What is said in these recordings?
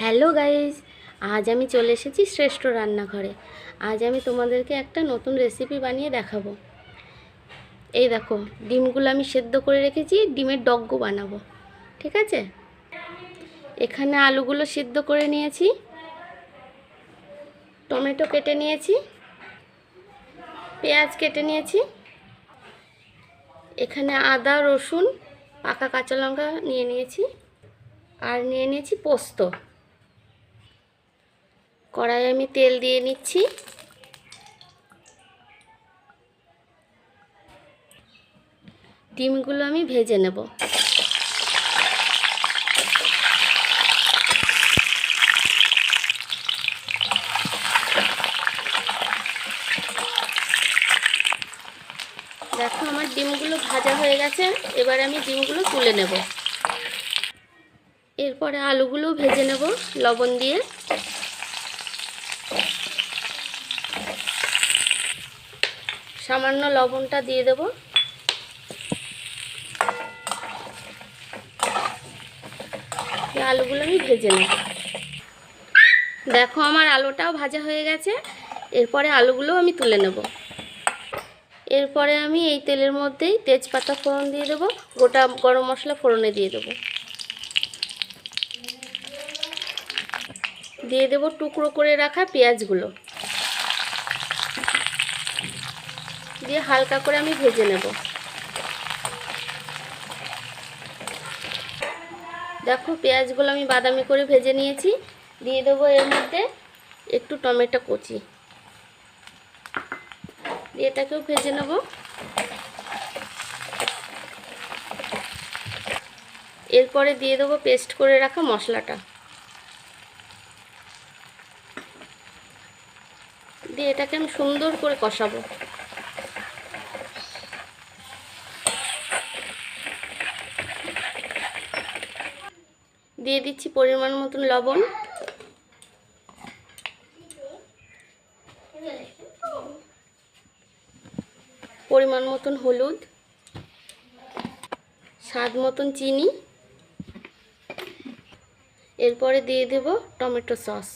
Hello guys আজ আমি চলে এসেছি শ্রেষ্ঠ রান্নাঘরে। আজ আমি তোমাদেরকে একটা নতুন রেসিপি বানিয়ে দেখাবো। এই দেখো, ডিমগুলো আমি সেদ্ধ করে রেখেছি, ডিমের ডগ্গো বানাবো, ঠিক আছে? এখানে আলুগুলো সিদ্ধ করে নিয়েছি, টমেটো কেটে নিয়েছি, পেঁয়াজ কেটে নিয়েছি, এখানে আদা, রসুন, পাকা কাঁচা লঙ্কা নিয়ে নিয়েছি, আর নিয়ে নিয়েছি পোস্ত। কড়াই আমি তেল দিয়ে নিচ্ছি। ডিমগুলো আমি ভেজে নেব। দেখো আমার ডিমগুলো ভাজা হয়ে গেছে, এবার আমি ডিমগুলো তুলে নেব। এরপরে আলুগুলো ভেজে নেব লবণ দিয়ে। সামান্য লবণটা দিয়ে দেব। আলুগুলো আমি ভেজে নেব। দেখো আমার আলুটাও ভাজা হয়ে গেছে। এরপরে আলুগুলো আমি তুলে নেব। এরপরে আমি এই তেলের মধ্যেই তেজপাতা ফোড়ন দিয়ে দেবো। গোটা গরম মশলা ফোড়নে দিয়ে দেবো। দিয়ে দেবো টুকরো করে রাখা পেঁয়াজগুলো। দিয়ে হালকা করে আমি ভেজে নেব। দেখো পেঁয়াজগুলো আমি বাদামি করে ভেজে নিয়েছি। দিয়ে দেবো এর মধ্যে একটু টমেটো কুচি। দিয়ে এটাকেও ভেজে নেব। এরপরে দিয়ে দেবো পেস্ট করে রাখা মশলাটা। দিয়ে এটাকে আমি সুন্দর করে কষাবো। দিয়ে দিচ্ছি পরিমাণ মতন লবণ। পরিমাণ মতন হলুদ। স্বাদ মতন চিনি। এরপরে দিয়ে দেব টমেটো সস।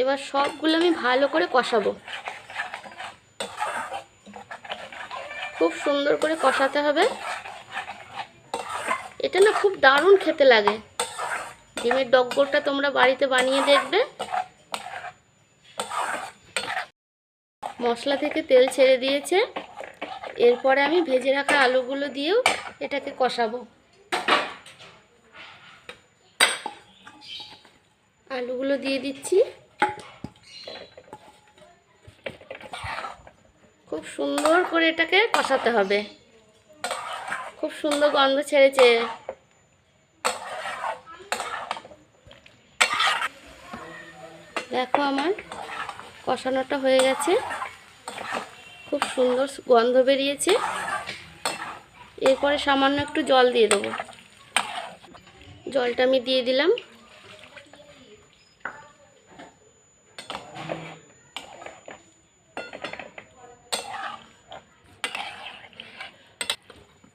এবার সবগুলো আমি ভালো করে কষাবো। খুব সুন্দর করে কষাতে হবে। এটা না খুব দারুণ খেতে লাগে। ডিমের ডগ্গরটা তোমরা বাড়িতে বানিয়ে দেখবে। মশলা থেকে তেল ছেড়ে দিয়েছে। এরপরে আমি ভেজে রাখা আলুগুলো দিয়েও এটাকে কষাবো। আলুগুলো দিয়ে দিচ্ছি। খুব সুন্দর করে এটাকে কষাতে হবে। খুব সুন্দর গন্ধ ছেড়েছে। দেখো আমার, কষানোটা হয়ে গেছে। খুব সুন্দর গন্ধ বেরিয়েছে। এরপরে সামান্য একটু জল দিয়ে দেবো। জলটা আমি দিয়ে দিলাম।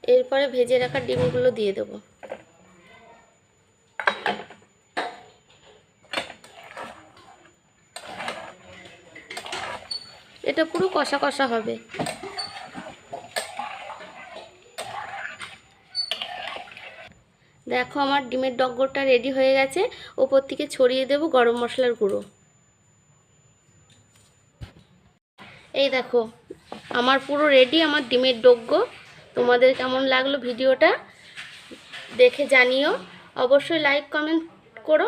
এরপরে ভেজে রাখা ডিমগুলো দিয়ে দেবো। এটা পুরো কষা কষা হবে। দেখো আমার ডিমের ডগ্গরটা রেডি হয়ে গেছে। ওপর থেকে ছড়িয়ে দেব গরম মশলার গুঁড়ো। এই দেখো, আমার পুরো রেডি আমার ডিমের ডগ্গো তোমাদের কেমন লাগল ভিডিওটা দেখে জানিও। অবশ্যই লাইক কমেন্ট করো।